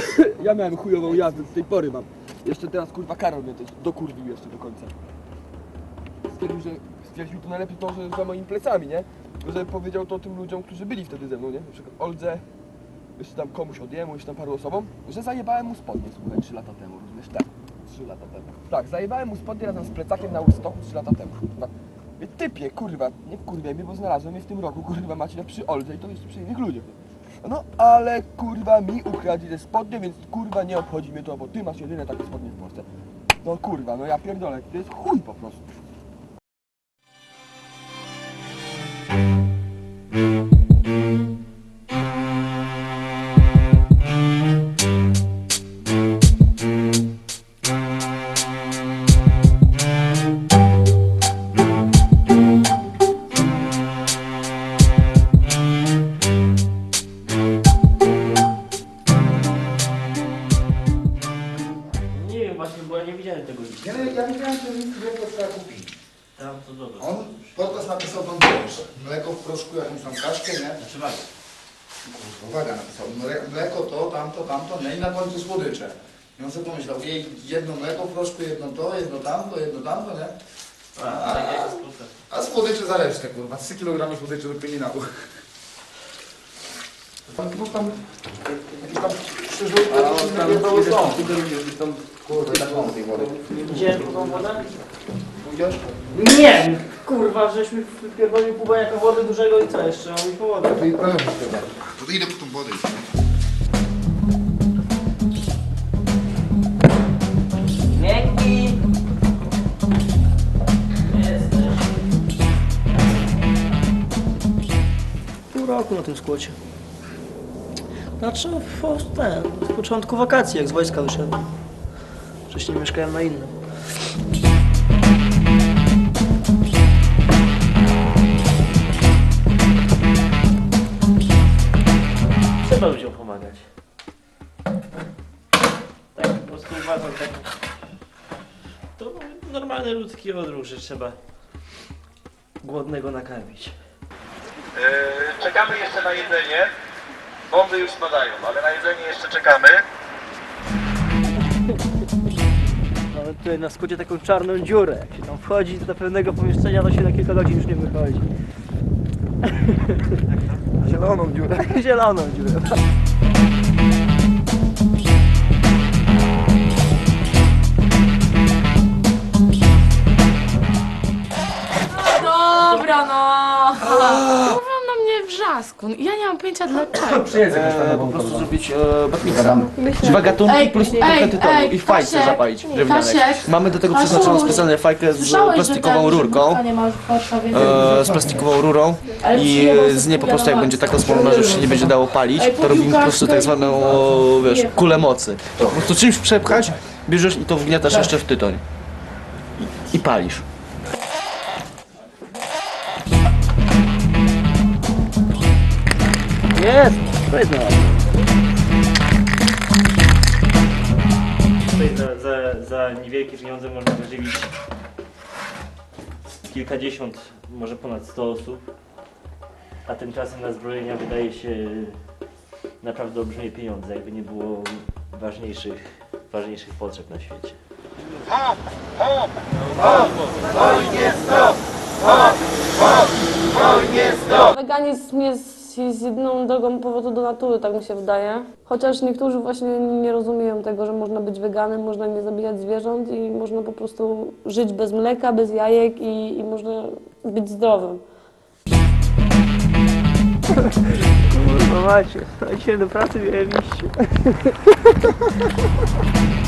ja miałem chujową jazdę, do tej pory mam. Jeszcze teraz kurwa Karol mnie też dokurwił jeszcze do końca. Stwierdził, że stwierdził to najlepiej to, że za moimi plecami, nie? Że powiedział to tym ludziom, którzy byli wtedy ze mną, nie? Na przykład Oldze, jeszcze tam komuś odjemu, jeszcze tam paru osobom, że zajebałem mu spodnie, słuchaj, 3 lata temu, rozumiesz? Tak, 3 lata temu. Tak, zajebałem mu spodnie razem z plecakiem na Woodstocku 3 lata temu, kurwa. Typie, kurwa, nie wkurwiaj mnie, bo znalazłem je w tym roku, kurwa, macie przy Oldze i to jeszcze przy innych ludziach. No, ale kurwa mi ukradli te spodnie, więc kurwa nie obchodzi mnie to, bo ty masz jedyne takie spodnie w Polsce. No kurwa, no ja pierdolę, to jest chuj po prostu. Jedno mleko w proszku, jedno to, jedno tamto, jedno tamto, nie? A, tak proces. A słodycze za resztę, kurwa. 3 kg słodyczy do kryminału. Tam, no tam, jakieś tam krzyżówki, jakieś inne pierdoły są. Kurde, tak mam tej wody. Widziałem tą wodę? Pójdziesz? Nie! Kurwa, żeśmy wpierdolili pół baniaka wody dużego i co jeszcze? Mam po wodę. To i prawie. To idę po tą wodę. Na tym skłocie. Znaczy, po, ten, z początku wakacji, jak z wojska wyszedłem. Wcześniej mieszkałem na innym. Trzeba ludziom pomagać. Tak po prostu uważam tak. To normalny ludzki odruch, że trzeba głodnego nakarmić. Yy, czekamy jeszcze na jedzenie. Bomby już spadają, ale na jedzenie jeszcze czekamy. Mamy tutaj na skrócie taką czarną dziurę. Jak się tam wchodzi do pewnego pomieszczenia, to się na kilka godzin już nie wychodzi. Zieloną dziurę. Zieloną dziurę. Mnie wrzasku. Ja nie mam pojęcia dlaczego. E, po prostu zrobić e, badminton. Dwa gatunki Ej, plus ej, trochę tytoniu ej, i fajce Kasiek, zapalić drewnianek. Kasiek, Mamy do tego Kasiuś, przeznaczoną specjalną fajkę z Słyszałeś, plastikową że ten, rurką. że nie ma w Warszawie E, z plastikową rurą Ale i z niej po prostu jak będzie taka słona, że już się nie będzie dało palić, to robimy po prostu tak zwaną, i- wiesz, kulę mocy. Po prostu czymś przepchać, bierzesz i to wgniatasz jeszcze w tytoń. I, i palisz. Jest! Fajna. Tutaj za, za, za niewielkie pieniądze można wyżywić kilkadziesiąt, może ponad 100 osób, a tymczasem na zbrojenia wydaje się naprawdę olbrzymie pieniądze, jakby nie było ważniejszych, ważniejszych potrzeb na świecie. Weganizm jest, jest jedną drogą powrotu do natury, tak mi się wydaje. Chociaż niektórzy właśnie nie rozumieją tego, że można być weganem, można nie zabijać zwierząt i można po prostu żyć bez mleka, bez jajek i, i można być zdrowym. Kurwa macie, dzisiaj do pracy miałem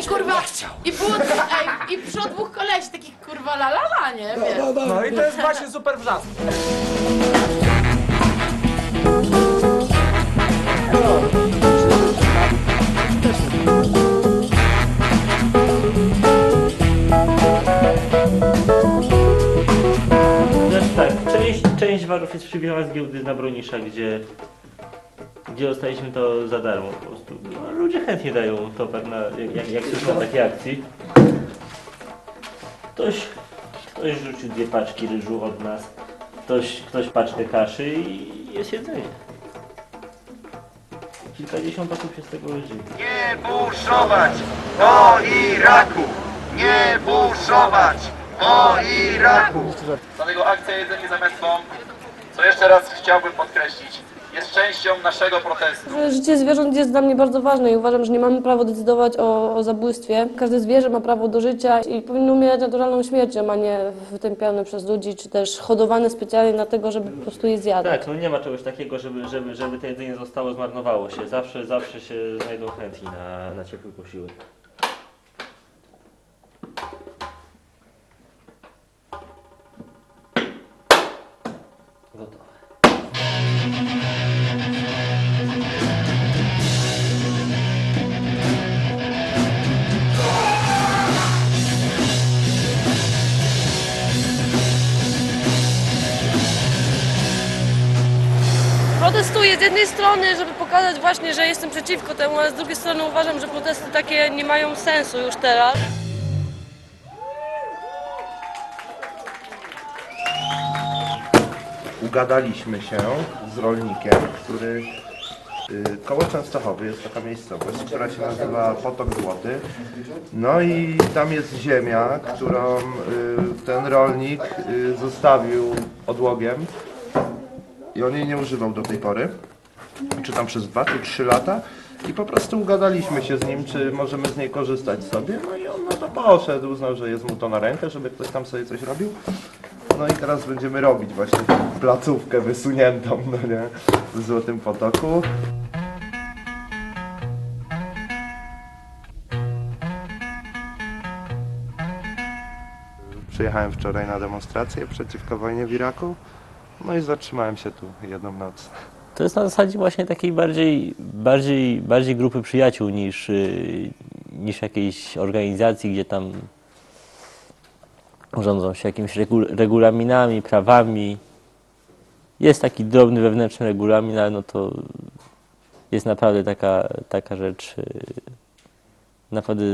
i kurwa, i było, ej, i przyszło dwóch kolesi, takich kurwa la la la, nie? Wiesz. No, no, No i to jest właśnie super wrzask. Tak, część, część warów jest przybiera z giełdy na Bronisza, gdzie, gdzie dostaliśmy to za darmo po prostu. No, ludzie chętnie dają towar, na, jak, jak, słyszą o takiej akcji. Ktoś, ktoś rzucił dwie paczki ryżu od nas, ktoś, ktoś paczkę kaszy i jest jedzenie. Kilkadziesiąt osób się z tego żyje. Nie buszować po Iraku! Nie buszować po Iraku! Dlatego akcja Jedzenie zamiast bomb, co jeszcze raz chciałbym podkreślić, jest częścią naszego protestu. Że Życie zwierząt jest dla mnie bardzo ważne i uważam, że nie mamy prawa decydować o, o zabójstwie. Każde zwierzę ma prawo do życia i powinno umierać naturalną śmiercią, a nie wytępione przez ludzi, czy też hodowane specjalnie dlatego, żeby po prostu je zjadać. Tak, no nie ma czegoś takiego, żeby, żeby, żeby to jedzenie zostało, zmarnowało się. Zawsze, zawsze się znajdą chętni na, na ciepły posiłek. Z jednej strony, żeby pokazać właśnie, że jestem przeciwko temu, ale z drugiej strony uważam, że protesty takie nie mają sensu już teraz. ugadaliśmy się z rolnikiem, który y, koło Częstochowy jest taka miejscowość, która się nazywa Potok Złoty. No i tam jest ziemia, którą y, ten rolnik y, zostawił odłogiem i on jej nie używał do tej pory, czy tam przez dwa czy trzy lata. I po prostu ugadaliśmy się z nim, czy możemy z niej korzystać sobie. No i on no to poszedł, uznał, że jest mu to na rękę, żeby ktoś tam sobie coś robił. No i teraz będziemy robić właśnie tą placówkę wysuniętą, no nie, w Złotym Potoku. Przyjechałem wczoraj na demonstrację przeciwko wojnie w Iraku, no i zatrzymałem się tu jedną noc. To jest na zasadzie właśnie takiej bardziej, bardziej, bardziej grupy przyjaciół niż, yy, niż jakiejś organizacji, gdzie tam rządzą się jakimiś regu, regulaminami, prawami. Jest taki drobny wewnętrzny regulamin, ale no to jest naprawdę taka, taka rzecz yy, naprawdę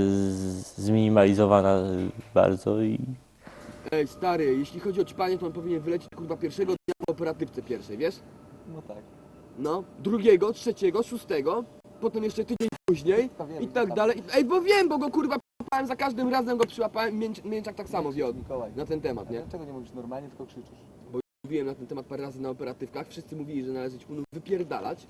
zminimalizowana bardzo i Ej, stary, jeśli chodzi o ćpanie, to on powinien wylecieć kurwa pierwszego dnia po operatywce pierwszej, wiesz? No tak. No, drugiego, trzeciego, szóstego, potem jeszcze tydzień później i tak dalej. Ej, bo wiem, bo go kurwa przyłapałem, za każdym razem go przyłapałem, Mięć, Mięczak tak samo Mikołaj. na ten temat, nie? Dlaczego nie mówisz normalnie, tylko krzyczysz? Mówiłem na ten temat parę razy na operatywkach, wszyscy mówili, że należy ćpunów wypierdalać.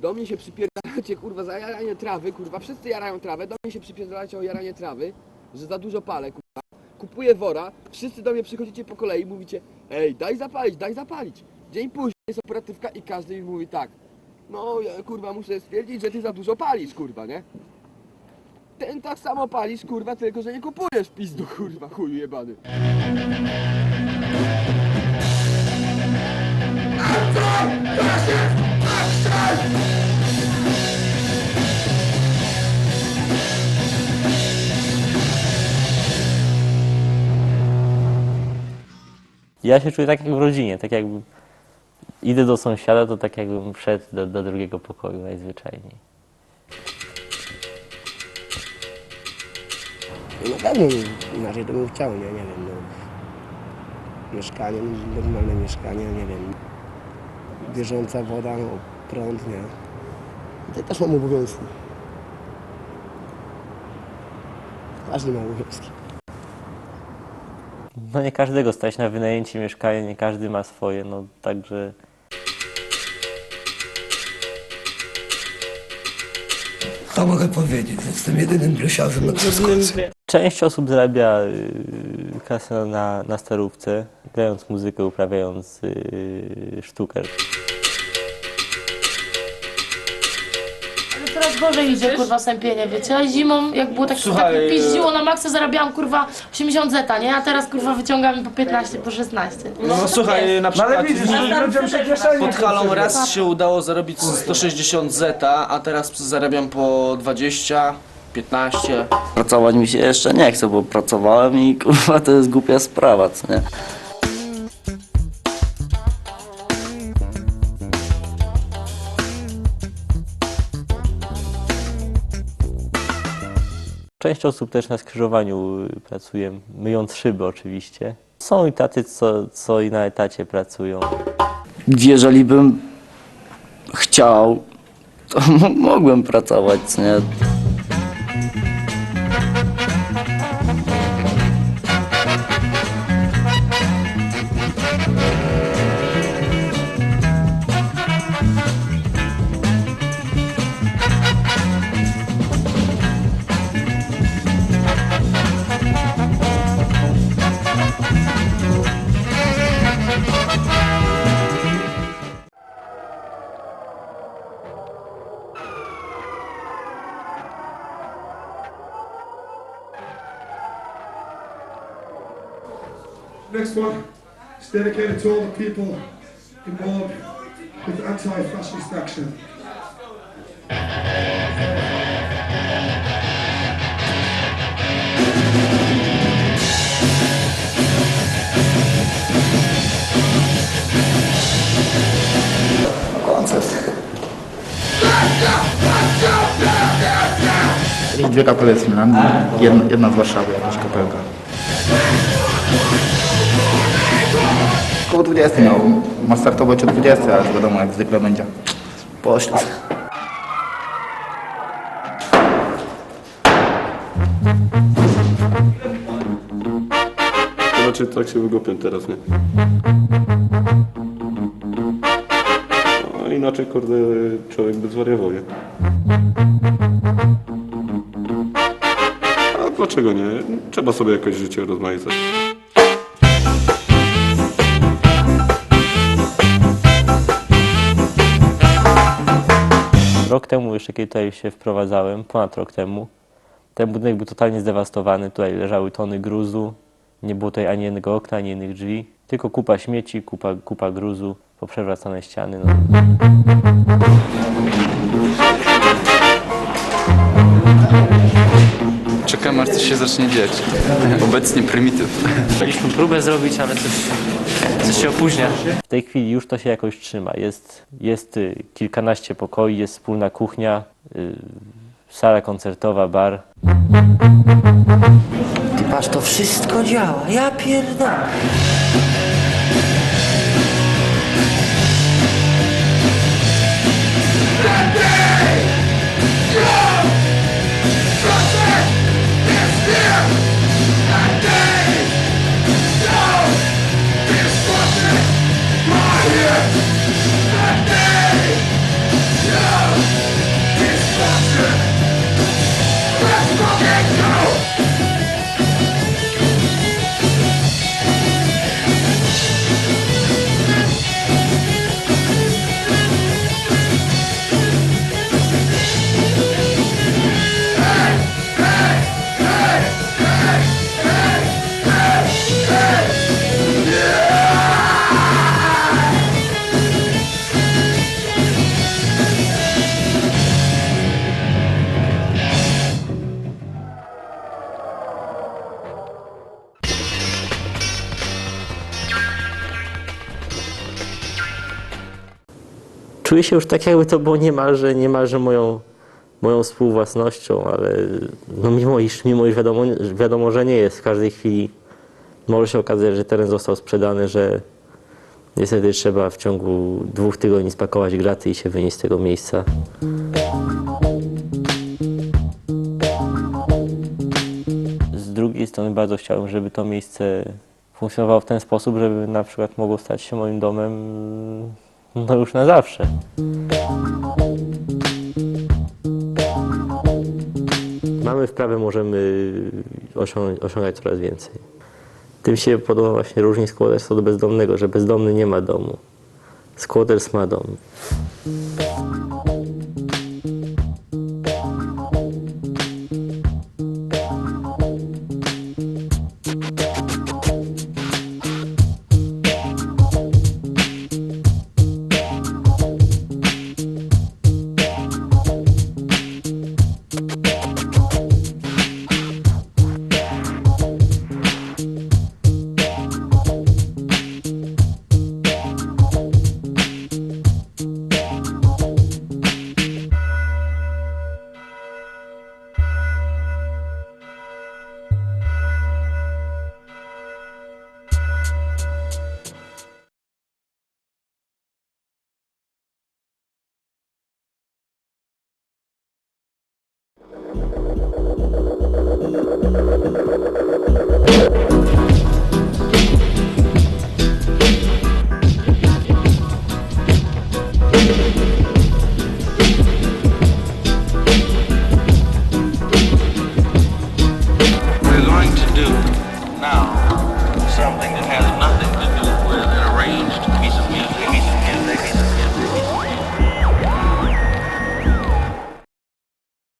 Do mnie się przypierdalacie, kurwa, za jaranie trawy, kurwa, wszyscy jarają trawę, do mnie się przypierdalacie o jaranie trawy, że za dużo palę, kurwa. Kupuję wora, wszyscy do mnie przychodzicie po kolei i mówicie, ej, daj zapalić, daj zapalić. Dzień później jest operatywka i każdy mi mówi tak, no, ja, kurwa, muszę stwierdzić, że ty za dużo palisz, kurwa, nie? Ten tak samo palisz, kurwa, tylko że nie kupujesz pizdu, kurwa, chuju jebany. Ja się czuję tak jak w rodzinie, tak jakbym idę do sąsiada, to tak jakbym wszedł do, do drugiego pokoju najzwyczajniej. No pewnie inaczej to bym chciał, nie, nie wiem, no. Mieszkanie, normalne mieszkanie, nie wiem. Bieżąca woda, no, prąd, nie. To też mam obowiązki. Każdy ma obowiązki. No nie każdego stać na wynajęcie mieszkania, nie każdy ma swoje, no także To mogę powiedzieć, jestem jedynym blusiarzem na część osób zarabia y, kasę na, na starówce, grając muzykę, uprawiając y, sztukę. Ale coraz gorzej idzie, kurwa, sępienie, wiecie? A zimą, jak było tak, tak piździło na maksa, zarabiałam, kurwa, 80 zeta, nie? A teraz, kurwa, wyciągam po 15, po 16. No, to słuchaj, jest. na przykład ludziom się kieszenie pod halą raz się udało zarobić 160 zeta, a teraz zarabiam po 20, 15. Pracować mi się jeszcze nie chce, bo pracowałem i kurwa to jest głupia sprawa, co nie? Osób też na skrzyżowaniu y, pracuje, myjąc szyby oczywiście. Są i tacy, co, co i na etacie pracują. Jeżeli bym chciał, to mogłem pracować, nie? Next one is dedicated to all the people involved with anti-fascist action. Dwie kapele z Milan, jedna, jedna z Warszawy, jakaś. Koło 20 miał, ma startować o 20, ale to wiadomo jak zwykle będzie. Poślizg. To znaczy tak się wygopię teraz, nie? No inaczej, kurde, człowiek by zwariował, nie? A dlaczego nie? Trzeba sobie jakoś życie rozmaicać. Temu jeszcze kiedy tutaj się wprowadzałem, ponad rok temu, ten budynek był totalnie zdewastowany. Tutaj leżały tony gruzu, nie było tutaj ani jednego okna, ani jednych drzwi. Tylko kupa śmieci, kupa, kupa gruzu, poprzewracane ściany. No. Czekamy aż coś się zacznie dziać. Obecnie prymityw. Chcieliśmy próbę zrobić, ale coś, coś się opóźnia. W tej chwili już to się jakoś trzyma. Jest, jest y, kilkanaście pokoi, jest wspólna kuchnia, y, sala koncertowa, bar. Ty patrz, to wszystko działa. Ja pierdolę. Czuję się już tak, jakby to było niemalże, niemalże moją, moją współwłasnością, ale no mimo iż, mimo iż wiadomo, wiadomo, że nie jest w każdej chwili, może się okazać, że teren został sprzedany, że niestety trzeba w ciągu dwóch tygodni spakować graty i się wynieść z tego miejsca. Z drugiej strony bardzo chciałbym, żeby to miejsce funkcjonowało w ten sposób, żeby na przykład mogło stać się moim domem no już na zawsze. Mamy wprawę, możemy osiągać coraz więcej. Tym się podoba właśnie różni squatters od bezdomnego, że bezdomny nie ma domu. Squatters ma dom.